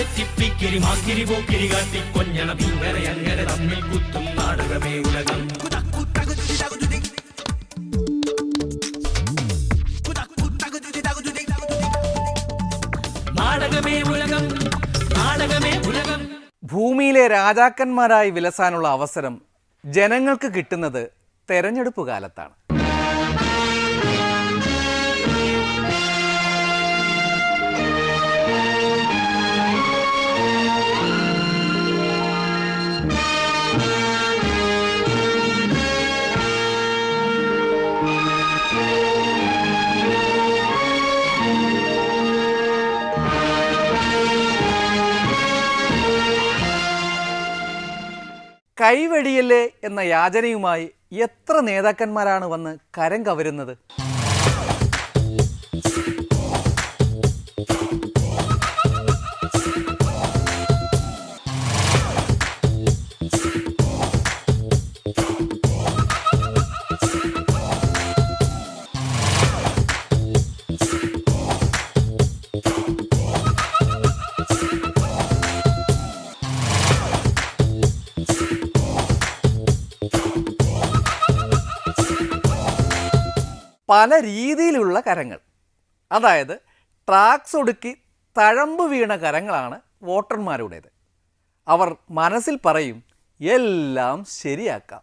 തെറ്റിപ്പിക്കിരി മാക്കിരി പോക്കിരി കാട്ടി കൊഞ്ഞണ ഇങ്ങനെ അങ്ങനെ തമ്മിൽ കുത്തും നാടകമേ ഉലകം. നാടകമേ ഉലകം നാടകമേ ഉലകം. ഭൂമിയിലെ രാജാക്കന്മാരായി വിലസാനുള്ള അവസരം ജനങ്ങൾക്ക് കിട്ടുന്നത് തെരഞ്ഞെടുപ്പ് കാലത്താണ്. കൈവെടിയല്ലേ എന്ന യാചനയുമായി എത്ര നേതാക്കന്മാരാണ് വന്ന് കരം കവരുന്നത്? പല രീതിയിലുള്ള കരങ്ങൾ. അതായത് ട്രാക്സ് ഒടുക്കി തഴമ്പ് വീണ കരങ്ങളാണ് വോട്ടർമാരുടേത്. അവർ മനസ്സിൽ പറയും എല്ലാം ശരിയാക്കാം.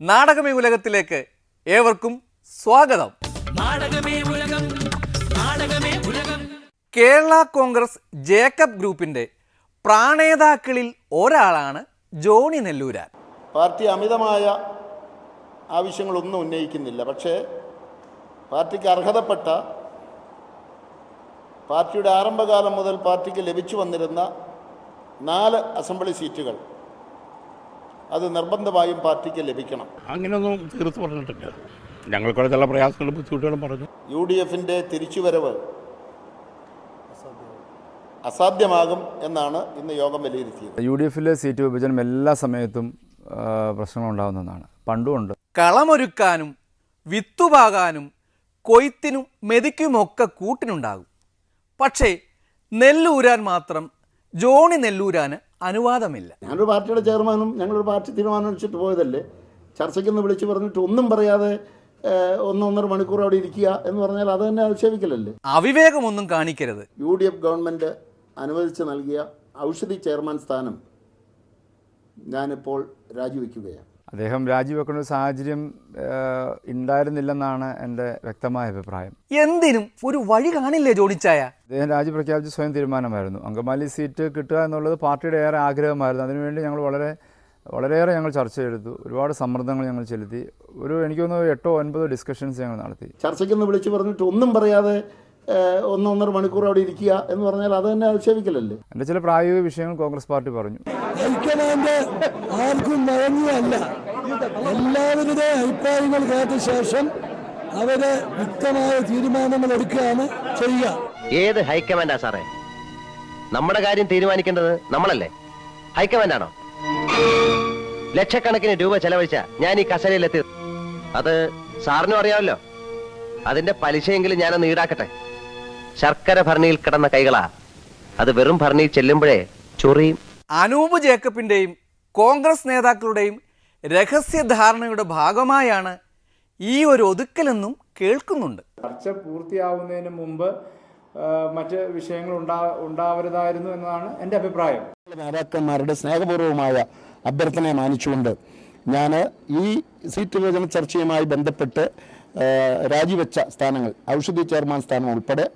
നാടകമേ ഉലകത്തിലേക്ക് ഏവർക്കും സ്വാഗതം. നാടകമേ ഉലകം നാടകമേ ഉലകം. കേരള കോൺഗ്രസ് ജേക്കബ് ഗ്രൂപ്പിന്റെ പ്രാണേതാക്കളിൽ ഒരാളാണ് ജോണി നെല്ലൂരാൻ. പാർട്ടി അമിതമായ ആവശ്യങ്ങളൊന്നും ഉന്നയിക്കുന്നില്ല. പക്ഷേ പാർട്ടിക്ക് അർഹതപ്പെട്ട പാർട്ടിയുടെ ആരംഭകാലം മുതൽ പാർട്ടിക്ക് ലഭിച്ചു വന്നിരുന്ന നാല് അസംബ്ലി സീറ്റുകൾ. അത് നിർബന്ധമായും പാർട്ടിക്ക് ലഭിക്കണം. അങ്ങനെയൊന്നും തീർത്ത് പറഞ്ഞിട്ടില്ല. ഞങ്ങൾക്കുള്ള ചില പ്രയാസങ്ങളും ബുദ്ധിമുട്ടുകളും പറഞ്ഞു. യു ഡി എഫിന്റെ തിരിച്ചുവരവ് അസാധ്യമാകും എന്നാണ് ഇന്ന് യോഗം വിലയിരുത്തിയത്. യു ഡി എഫിലെ സീറ്റ് വിഭജനം എല്ലാ സമയത്തും പ്രശ്നങ്ങളുണ്ടാകുന്നതാണ് പണ്ടുമുണ്ട്. കളമൊരുക്കാനും വിത്തുപാകാനും കൊയ്ത്തിനും മെതിക്കുമൊക്കെ കൂട്ടിനുണ്ടാകും. പക്ഷേ നെല്ലൂരാൻ മാത്രം ജോണി നെല്ലൂരാന് അനുവാദമില്ല. ഞാനൊരു പാർട്ടിയുടെ ചെയർമാനും ഞങ്ങളൊരു പാർട്ടി തീരുമാനിച്ചിട്ട് പോയതല്ലേ. ചർച്ചയ്ക്കൊന്ന് വിളിച്ചു പറഞ്ഞിട്ട് ഒന്നും പറയാതെ ഒന്നൊന്നര മണിക്കൂർ അവിടെ ഇരിക്കുക എന്ന് പറഞ്ഞാൽ അത് തന്നെ ആക്ഷേപിക്കലല്ലേ? അവിവേകമൊന്നും കാണിക്കരുത്. യു ഡി എഫ് ഗവൺമെന്റ് അനുവദിച്ച് നൽകിയ ഔഷധി ചെയർമാൻ സ്ഥാനം ഞാനിപ്പോൾ രാജിവെക്കുകയാണ്. അദ്ദേഹം രാജിവെക്കുന്ന ഒരു സാഹചര്യം ഉണ്ടായിരുന്നില്ലെന്നാണ് എന്റെ വ്യക്തമായ അഭിപ്രായം. എന്തിനും ഒരു വഴി കാണില്ലേ ജോണിച്ചായ? അദ്ദേഹം രാജി പ്രഖ്യാപിച്ച സ്വയം തീരുമാനമായിരുന്നു. അങ്കമാലി സീറ്റ് കിട്ടുക എന്നുള്ളത് പാർട്ടിയുടെ ഏറെ ആഗ്രഹമായിരുന്നു. അതിനുവേണ്ടി ഞങ്ങൾ വളരെ വളരെയേറെ ഞങ്ങൾ ചർച്ച ചെയ്തു. ഒരുപാട് സമ്മർദ്ദങ്ങൾ ഞങ്ങൾ ചെലുത്തി. ഒരു എനിക്ക് തോന്നുന്നു എട്ടോ ഒൻപതോ ഡിസ്കഷൻസ് ഞങ്ങൾ നടത്തി. ചർച്ചയ്ക്കൊന്ന് വിളിച്ച് പറഞ്ഞിട്ട് ഒന്നും പറയാതെ ഒന്നൊന്നര മണിക്കൂർ അവിടെ ഇരിക്കുക എന്ന് പറഞ്ഞാൽ അത് തന്നെ ആക്ഷേപിക്കലല്ലേ? എന്റെ ചില പ്രായോഗിക വിഷയങ്ങൾ കോൺഗ്രസ് പാർട്ടി പറഞ്ഞു. ആർക്കും വഴങ്ങിയല്ല എല്ലാവരുടെ അഭിപ്രായങ്ങൾ കേട്ട ശേഷം അവർ വ്യക്തമായ തീരുമാനങ്ങൾ എടുക്കുകയാണ് ചെയ്യുക. ഏത് ഹൈക്കമാൻഡാ സാറേ? നമ്മുടെ കാര്യം തീരുമാനിക്കേണ്ടത് നമ്മളല്ലേ? ഹൈക്കമാൻഡാണോ? ലക്ഷക്കണക്കിന് രൂപ ചെലവഴിച്ച ഞാൻ ഈ കസരയിലെത്തി അത് സാറിനും അറിയാമല്ലോ. അതിന്റെ പലിശയെങ്കിലും ഞാനൊന്ന് ഈടാക്കട്ടെ. ശർക്കര ഭരണിയിൽ കിടന്ന കൈകളാ. അത് വെറും ഭരണിയിൽ ചെല്ലുമ്പോഴേ ചൊറിയും. അനൂപ് ജേക്കബിന്റെയും കോൺഗ്രസ് നേതാക്കളുടെയും രഹസ്യധാരണയുടെ ഭാഗമായാണ് ഈ ഒരു ഒതുക്കലെന്നും കേൾക്കുന്നുണ്ട്. ചർച്ച പൂർത്തിയാവുന്നതിന് മുമ്പ് മറ്റ് വിഷയങ്ങൾ ഉണ്ടാ ഉണ്ടാവരുതായിരുന്നു എന്നതാണ് എന്റെ അഭിപ്രായം. നേതാക്കന്മാരുടെ സ്നേഹപൂർവമായ അഭ്യർത്ഥനയെ മാനിച്ചുകൊണ്ട് ഞാൻ ഈ സീറ്റ് വിഭജന ചർച്ചയുമായി ബന്ധപ്പെട്ട് രാജിവെച്ച സ്ഥാനങ്ങൾ ഔഷധി ചെയർമാൻ സ്ഥാനം ഉൾപ്പെടെ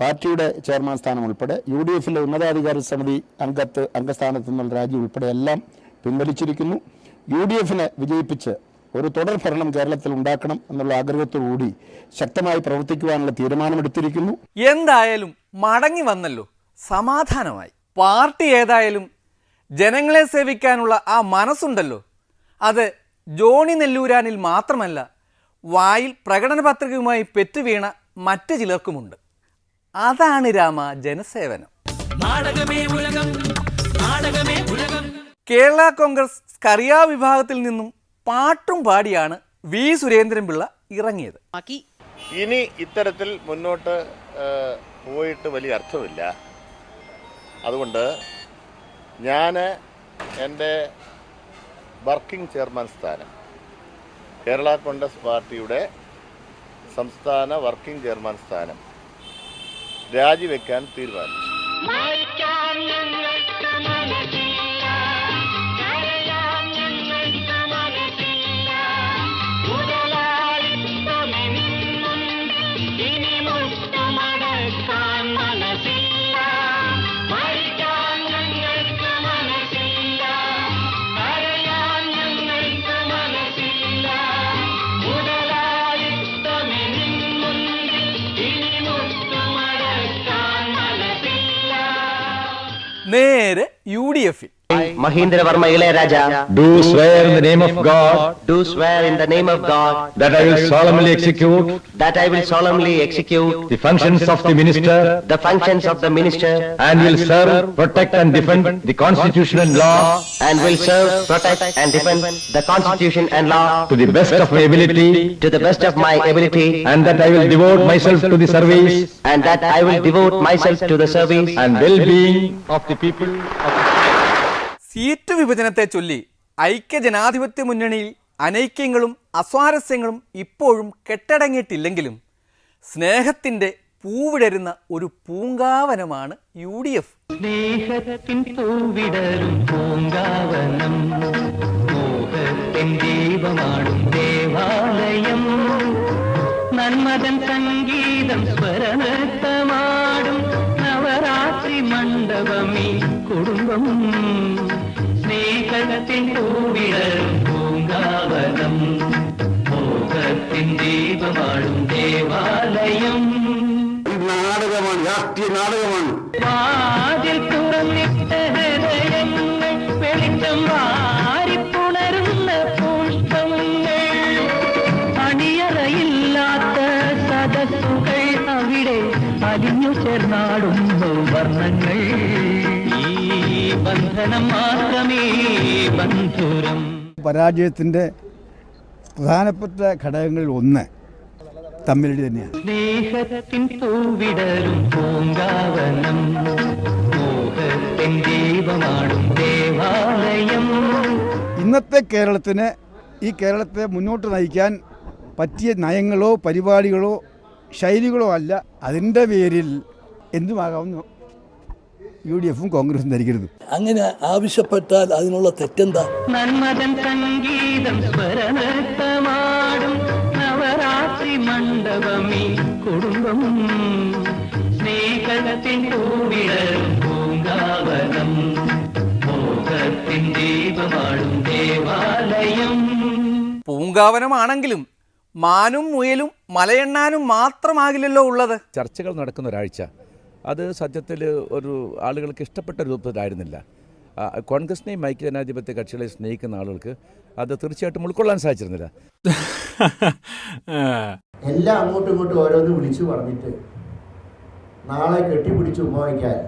പാർട്ടിയുടെ ചെയർമാൻ സ്ഥാനം ഉൾപ്പെടെ യു ഡി എഫിലെ ഉന്നതാധികാര സമിതി അംഗത്ത് അംഗസ്ഥാനത്ത് നിന്നുള്ള രാജി ഉൾപ്പെടെ എല്ലാം പിൻവലിച്ചിരിക്കുന്നു. യു ഡി എഫിനെ വിജയിപ്പിച്ച് ഒരു തുടർ ഭരണം കേരളത്തിൽ ഉണ്ടാക്കണം എന്നുള്ള ആഗ്രഹത്തോടുകൂടി ശക്തമായി പ്രവർത്തിക്കുവാനുള്ള തീരുമാനമെടുത്തിരിക്കുന്നു. എന്തായാലും മടങ്ങി വന്നല്ലോ. സമാധാനമായി. പാർട്ടി ഏതായാലും ജനങ്ങളെ സേവിക്കാനുള്ള ആ മനസ്സുണ്ടല്ലോ. അത് ജോണി നെല്ലൂരാനിൽ മാത്രമല്ല വായിൽ പ്രകടന പത്രികയുമായി പെറ്റുവീണ മറ്റു ചിലർക്കുമുണ്ട്. അതാണ് രാമ ജനസേവനം. നാടകമേ ഉലകം നാടകമേ ഉലകം. കേരള കോൺഗ്രസ് സ്കറിയ വിഭാഗത്തിൽ നിന്നും പാട്ടും പാടിയാണ് വി സുരേന്ദ്രൻപിള്ള ഇറങ്ങിയത്. ഇനി ഇത്തരത്തിൽ മുന്നോട്ട് പോയിട്ട് വലിയ അർത്ഥമില്ല. അതുകൊണ്ട് ഞാൻ എന്റെ വർക്കിംഗ് ചെയർമാൻ സ്ഥാനം കേരള കോൺഗ്രസ് പാർട്ടിയുടെ സംസ്ഥാന വർക്കിംഗ് ചെയർമാൻ സ്ഥാനം രാജിവെക്കാൻ തീരുമാനിച്ചു. യു ഡി എഫിൽ. Mahindra Varma Raja. Do swear in the name of God. Do swear in the name of God. That I will solemnly execute. That I will solemnly execute. The functions of the minister. The functions of the minister. And will serve, protect and defend the constitution and law. And will serve, protect and defend the constitution and law. To the best of my ability. To the best of my ability. And that I will devote myself to the service. And that I will devote myself to the service. And well-being of the people of seat വിഭജനത്തെ ചൊല്ലി ഐക്യ ഐക്യജനാധിപത്യ മുന്നണിയിൽ അനൈക്യങ്ങളും അസ്വാരസ്യങ്ങളും ഇപ്പോഴും കെട്ടടങ്ങിയിട്ടില്ലെങ്കിലും സ്നേഹത്തിന്റെ പൂവിടരുന്ന ഒരു പൂങ്കാവനമാണ് U D F. സ്നേഹത്തിൻ പൂവിടരും പൂങ്കാവനം. ദേവാലയം. സംഗീതം നവരാത്രി കുടുംബം. സ്നേഹത്തിൻ പൂവിടരും പൂങ്കാവനം. മോഹത്തിൻ ദീപമാടും ദേവാലയം. നാടകമാണ് രാഷ്ട്രീയ നാടകമാണ്. ബന്ധനം മാത്രമേ ബന്ധുരം. പരാജയത്തിന്റെ പ്രധാനപ്പെട്ട ഘടകങ്ങളിൽ ഒന്ന് തമ്മിലടി തന്നെയാണ്. സ്നേഹത്തിൻ പൂവിടരും പൂങ്കാവനം മോഹത്തിൻ ദീപമാടും ദേവാലയം. ഇന്നത്തെ കേരളത്തിന് ഈ കേരളത്തെ മുന്നോട്ട് നയിക്കാൻ പറ്റിയ നയങ്ങളോ പരിപാടികളോ ശൈലികളോ അല്ല അതിന്റെ പേരിൽ എന്തുമാകാവുന്ന യു ഡി എഫും കോൺഗ്രസും ധരിക്കരുത്. അങ്ങനെ ആവശ്യപ്പെട്ടാൽ അതിനുള്ള തെറ്റെന്താ? നന്മതൻ സംഗീതം സ്വരനൃത്തമാടും നവരാത്രി മണ്ഡപമീ കുടുംബം. സ്നേഹത്തിൻ പൂവിടരും പൂങ്കാവനം. മോഹത്തിൻ ദീപമാടും ദേവാലയം. പൂങ്കാവനമാണെങ്കിലും മാനും മുയലും മലയെണ്ണാനും മാത്രമാകില്ലല്ലോ ഉള്ളത്. ചർച്ചകൾ നടക്കുന്ന ഒരാഴ്ച അത് സത്യത്തിൽ ഒരു ആളുകൾക്ക് ഇഷ്ടപ്പെട്ട രൂപത്തിലായിരുന്നില്ല. കോൺഗ്രസിനെയും ഐക്യ ജനാധിപത്യ കക്ഷികളെ സ്നേഹിക്കുന്ന ആളുകൾക്ക് അത് തീർച്ചയായിട്ടും ഉൾക്കൊള്ളാൻ സാധിച്ചിരുന്നില്ല. എല്ലാം അങ്ങോട്ടും ഇങ്ങോട്ടും ഓരോന്ന് വിളിച്ചു പറഞ്ഞിട്ട് നാളെ കെട്ടിപ്പിടിച്ച് ഉപയോഗിക്കാൻ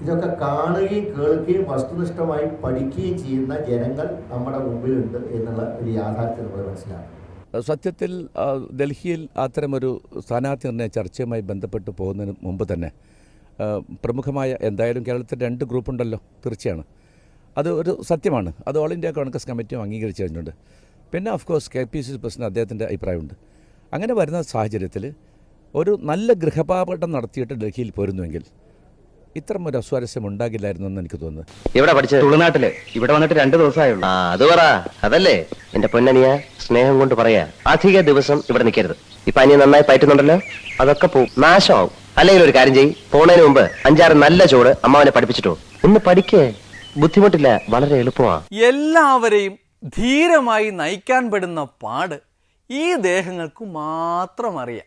ഇതൊക്കെ കാണുകയും കേൾക്കുകയും വസ്തുനിഷ്ഠമായി പഠിക്കുകയും ചെയ്യുന്ന ജനങ്ങൾ നമ്മുടെ മുമ്പിലുണ്ട് എന്നുള്ള ഒരു യാഥാർത്ഥ്യം നമ്മൾ മനസ്സിലാക്കണം സത്യത്തിൽ ഡൽഹിയിൽ അത്തരമൊരു സ്ഥാനാർത്ഥി നിർണയ ചർച്ചയുമായി ബന്ധപ്പെട്ട് പോകുന്നതിന് മുമ്പ് തന്നെ പ്രമുഖമായ എന്തായാലും കേരളത്തിൽ രണ്ട് ഗ്രൂപ്പുണ്ടല്ലോ തീർച്ചയാണ്. അത് ഒരു സത്യമാണ്. അത് ഓൾ ഇന്ത്യ കോൺഗ്രസ് കമ്മിറ്റിയും അംഗീകരിച്ചു കഴിഞ്ഞിട്ടുണ്ട്. പിന്നെ of course K P C C president അദ്ദേഹത്തിന്റെ അഭിപ്രായമുണ്ട്. അങ്ങനെ വരുന്ന സാഹചര്യത്തിൽ ഒരു നല്ല ഗൃഹപാപട്ടം നടത്തിയിട്ട് ഡൽഹിയിൽ പോരുന്നുവെങ്കിൽ ഇത്തരം ഒരു അസ്വാരസ്യം ഉണ്ടാകില്ലായിരുന്നു എന്ന് എനിക്ക് തോന്നുന്നു. ഇവിടെ പഠിച്ചത്? തുളുനാട്ടിൽ. ഇവിടെ വന്നിട്ട് രണ്ടു ദിവസമായുള്ളൂ ആ അത് പറ. അതല്ലേ? എന്റെ പൊന്നനിയ സ്നേഹം കൊണ്ട് പറയാ അധിക ദിവസം ഇവിടെ നിൽക്കരുത് ഇപ്പൊ അനിയ നന്നായി പയറ്റുന്നുണ്ടല്ലോ? അതൊക്കെ പോവും. നാശമാവും. അല്ലെങ്കിൽ ഒരു കാര്യം ചെയ്യും. പോണതിന് മുമ്പ് അഞ്ചാറ് നല്ല ചോട് അമ്മാവനെ പഠിപ്പിച്ചിട്ടോ ഒന്ന് പഠിക്കേ. ബുദ്ധിമുട്ടില്ല. വളരെ എളുപ്പമാണ് എല്ലാവരെയും ധീരമായി നയിക്കാൻ പെടുന്ന പാട് ഈ ദേഹങ്ങൾക്ക് മാത്രം അറിയാം.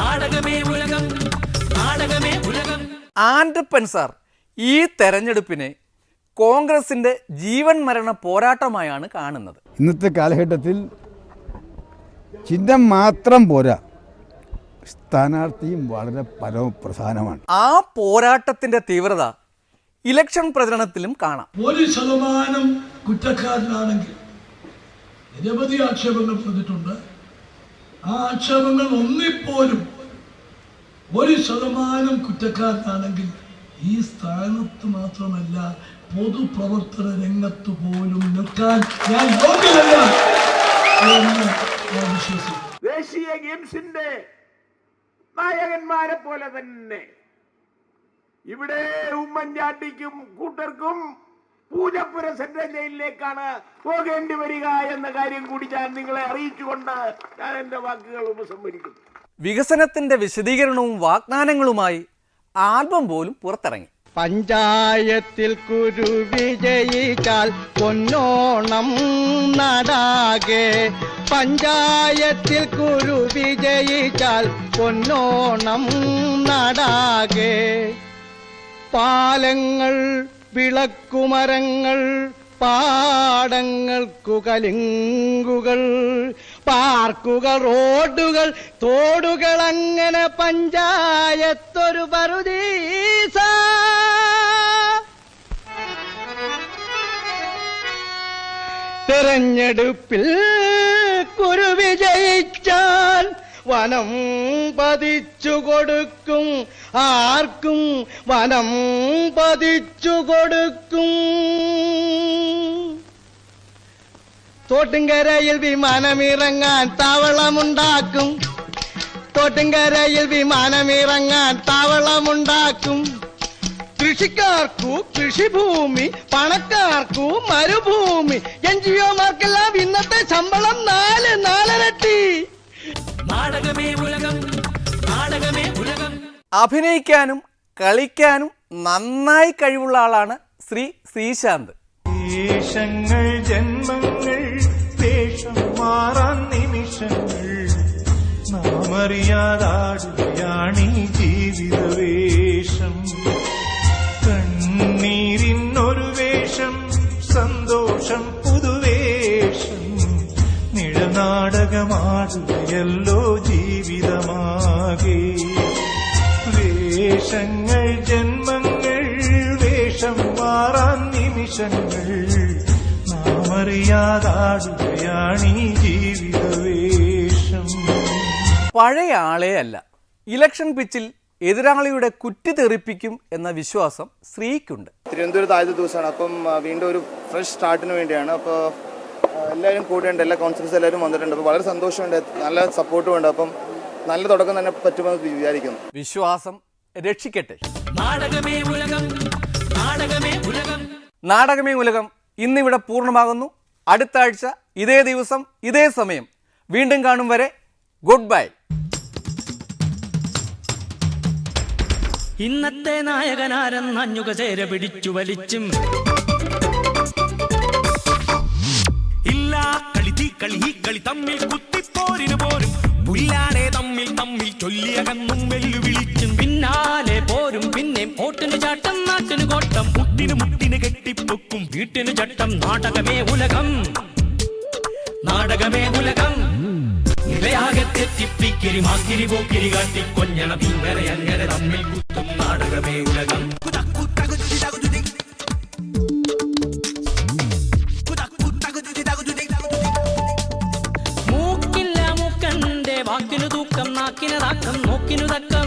നാടകമേ സാർ ഈ തെരഞ്ഞെടുപ്പിനെ കോൺഗ്രസിന്റെ ജീവൻ മരണ പോരാട്ടമായാണ് കാണുന്നത്. ഇന്നത്തെ കാലഘട്ടത്തിൽ ചിഹ്നം മാത്രം പോരാ. സ്ഥാനാർത്ഥിയും വളരെ പരമപ്രധാനമാണ്. ആ പോരാട്ടത്തിന്റെ തീവ്രത ഇലക്ഷൻ പ്രചരണത്തിലും കാണാം. ഒരു ശതമാനം കുറ്റക്കാരനാണെങ്കിൽ നിരവധി ആക്ഷേപങ്ങൾ തന്നിട്ടുണ്ട് ആ ആക്ഷേപങ്ങൾ ഒന്നിപ്പോലും ഒരു ശതമാനം കുറ്റക്കാരനാണെങ്കിൽ ഈ സ്ഥാനത്ത് മാത്രമല്ല പൊതുപ്രവർത്തന രംഗത്ത് പോലും നിൽക്കാൻ ഞാൻ ദേശീയ ഗെയിംസിന്റെ നായകന്മാരെ പോലെ തന്നെ ഇവിടെ ഉമ്മൻചാണ്ടിക്കും കൂട്ടർക്കും പൂജപ്പുര സെൻട്രൽ ജയിലിലേക്കാണ് പോകേണ്ടി വരിക എന്ന കാര്യം കൂടി ഞാൻ നിങ്ങളെ അറിയിച്ചുകൊണ്ട് ഞാൻ എന്റെ വാക്കുകൾ ഉപസംഹരിക്കുന്നു. വികസനത്തിന്റെ വിശദീകരണവും വാഗ്ദാനങ്ങളുമായി ആൽബം പോലും പുറത്തിറങ്ങി. പഞ്ചായത്തിൽ കുരു വിജയിച്ചാൽ പൊന്നോണം നടാകെ. പഞ്ചായത്തിൽ കുരു വിജയിച്ചാൽ പൊന്നോണം നടാകെ. പാലങ്ങൾ വിളക്കുമരങ്ങൾ പാടങ്ങൾക്കു കലിങ്കുകൾ പാർക്കുകൾ റോഡുകൾ തോടുകൾ അങ്ങനെ പഞ്ചായത്തൊരു പരുദീസ. തെരഞ്ഞെടുപ്പിൽ കുരു വിജയിച്ചാൽ വനം പതിച്ചു കൊടുക്കും. ആർക്കും വനം പതിച്ചു കൊടുക്കും. തോട്ടുംകരയിൽ വിമാനമിറങ്ങാൻ താവളമുണ്ടാക്കും. തോട്ടുംകരയിൽ വിമാനമിറങ്ങാൻ താവളമുണ്ടാക്കും. കൃഷിക്കാർക്കു കൃഷിഭൂമി പണക്കാർക്കു മരുഭൂമി. എൻ ജി ഒമാർക്കെല്ലാം ഇന്നത്തെ ശമ്പളം നാല് നാലരട്ടി. നാടകമേ ഉലകം നാടകമേ ഉലകം. അഭിനയിക്കാനും കളിക്കാനും നന്നായി കഴിവുള്ള ആളാണ് ശ്രീ ശ്രീശാന്ത്. വേഷങ്ങൾ ജന്മങ്ങൾ വേഷം മാറാൻ നിമിഷങ്ങൾ. നാം അറിയാതാടുകയാണീ ജീവിത നിഴനാടകമാടുകയല്ലോ ജീവിതമാകെ. വേഷങ്ങൾ ജന്മങ്ങൾ വേഷം മാറാൻ നിമിഷങ്ങൾ നാം അറിയാതാടുകയാണീ ജീവിത വേഷം പഴയ ആളെ അല്ല ഇലക്ഷൻ പിച്ചിൽ എതിരാളിയുടെ കുറ്റി തെറിപ്പിക്കും എന്ന വിശ്വാസം സ്ത്രീക്കുണ്ട്. തിരുവനന്തപുരത്ത് ആദ്യത്തെ ദിവസമാണ്. അപ്പം വീണ്ടും ഒരു ഫ്രഷ് സ്റ്റാർട്ടിന് വേണ്ടിയാണ്. അപ്പോൾ എല്ലാവരും കൂടെയുണ്ട് എല്ലാ കൗൺസിലേഴ്സ് എല്ലാവരും വന്നിട്ടുണ്ട്. അപ്പോൾ വളരെ സന്തോഷമുണ്ട് നല്ല സപ്പോർട്ടും ഉണ്ട്. അപ്പം നല്ല തുടക്കം തന്നെ പറ്റുമെന്ന് വിചാരിക്കുന്നു. വിശ്വാസം രക്ഷിക്കട്ടെ. നാടകമേ ഉലകം നാടകമേ ഉലകം. നാടകമേ ഉലകം ഇന്നിവിടെ പൂർണമാകുന്നു. അടുത്ത ആഴ്ച ഇതേ ദിവസം ഇതേ സമയം. വീണ്ടും കാണും വരെ ഗുഡ് ബൈ. ഇന്നത്തെ നായകനാരെന്നഞ്ഞുക ചേര പിടിച്ചു വലിച്ചും. കളി ഈ തമ്മിൽ കുത്തിപ്പോരിന് പോരും. പുല്ലാണേ തമ്മിൽ തമ്മിൽ ചൊല്ലിയകന്നും വെല്ലുവിളിച്ചും. പിന്നാലെ പോരും. പിന്നെ ഓട്ടിന് ചാട്ടം നാട്ടിന് കോട്ടം. മുട്ടിന് മുട്ടിന് കെട്ടിപ്പൊക്കും. വീട്ടിന് ചട്ടം നാടകമേ ഉലകം. നാടകമേ ഉലകം. നിലയാകെ തെറ്റിപ്പിക്കിരി മാക്കിരി പോക്കിരി കാട്ടി കൊഞ്ഞണം ഇങ്ങനെ അങ്ങനെ തമ്മിൽ കുത്തും നാടകമേ ഉലകം. You know that